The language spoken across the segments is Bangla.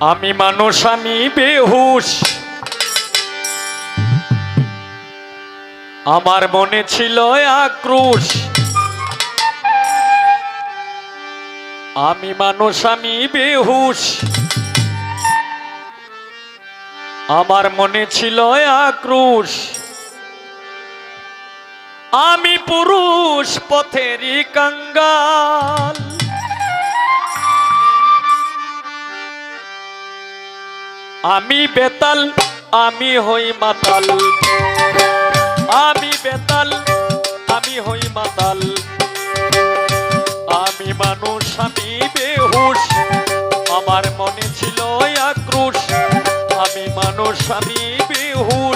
আমি মানুষ, আমি বেহুশ। আমার মনে ছিল আক্রোশ। আমি মানুষ, আমি বেহুশ। আমার মনে ছিল আক্রোশ। আমি পুরুষ, পথেরই কাঙ্গাল। আমি বেতাল, আমি হই মাতাল। আমি বেতাল, আমি হই মাতাল। আমি মানুষ, আমি বেহুশ, আমার মনে ছিল আক্রোশ আমি মানুষ, আমি বেহুশ।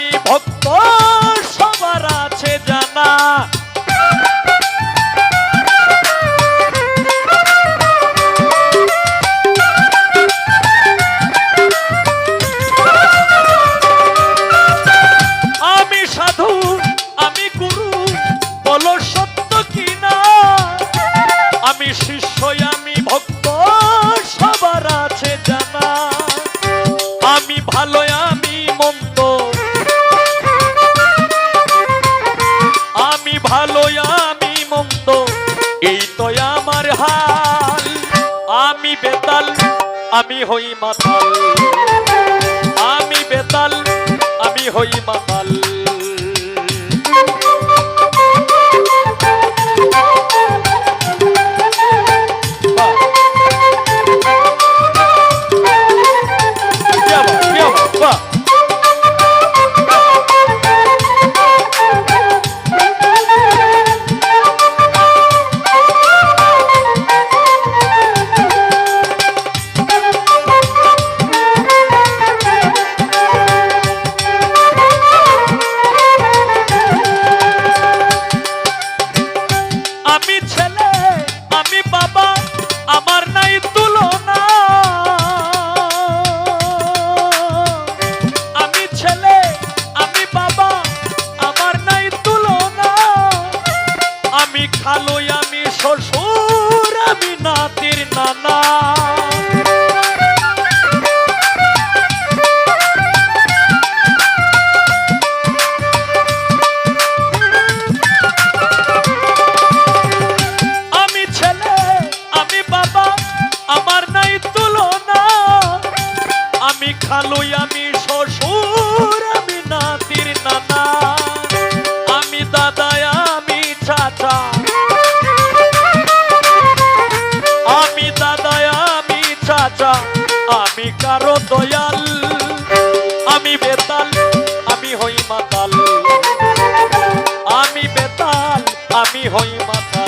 আমি ভক্ত, সবার আছে জানা। আমি সাধু, আমি গুরু, বল সত্য কিনা? আমি শিষ্য আমি ভক্ত, সবার আছে জানা। আমি ভালো আমি মন্দ হই মাতাল। আমি বেতাল আমি হই মাতাল। খালুই আমি শ্বশুর, আমি নাতির নানা। আমি দাদা, আমি চাচা। আমি দাদা, আমি চাচা। আমি কারও দয়াল, আমি বেতাল, আমি হই মাতাল। আমি বেতাল, আমি হই মাতাল।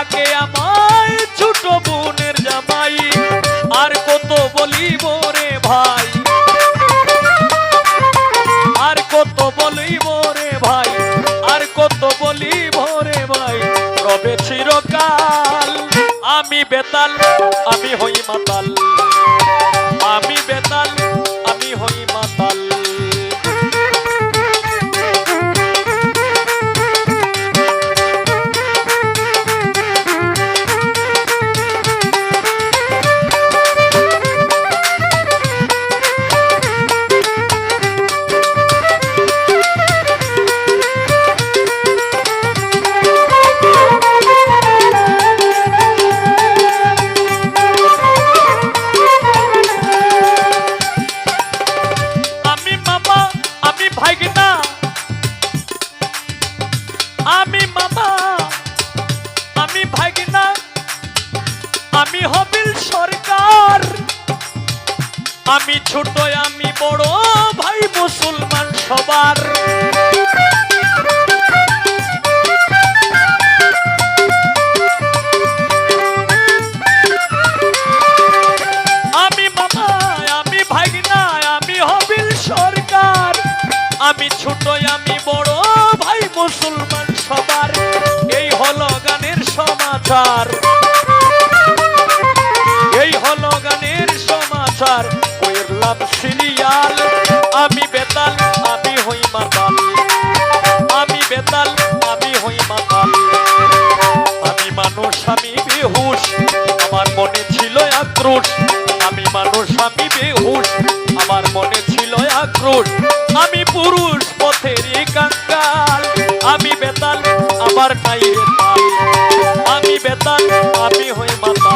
থাকে আমায় ছোট বোনের জামাই। আর কত বলিব রে ভাই? আর কত বলিব রে ভাই? আর কত বলিব রে ভাই? রবে চিরকাল আমি বেতাল, আমি হই মাতাল। আমি ছোট, আমি বড়, ভাই মুসলমান সবার। আমি মামা আমি ভাগনা আমি হবিল সরকার। আমি ছোট, আমি বড়, ভাই মুসলমান সবার। এই হলো গানের সমাচার। বেতাল আমি হই মাতাল। আমি বেতাল আমি হই মাতাল। আমি মানুষ, আমি বেহুশ, আমার মনে ছিল আক্রোশ। আমি মানুষ, আমি বেহুশ, আমার মনে ছিল আক্রোশ। আমি পুরুষ, পথের কাঙ্গাল। আমি বেতাল, আমার নাই। আমি বেতাল আমি হই মাতাল।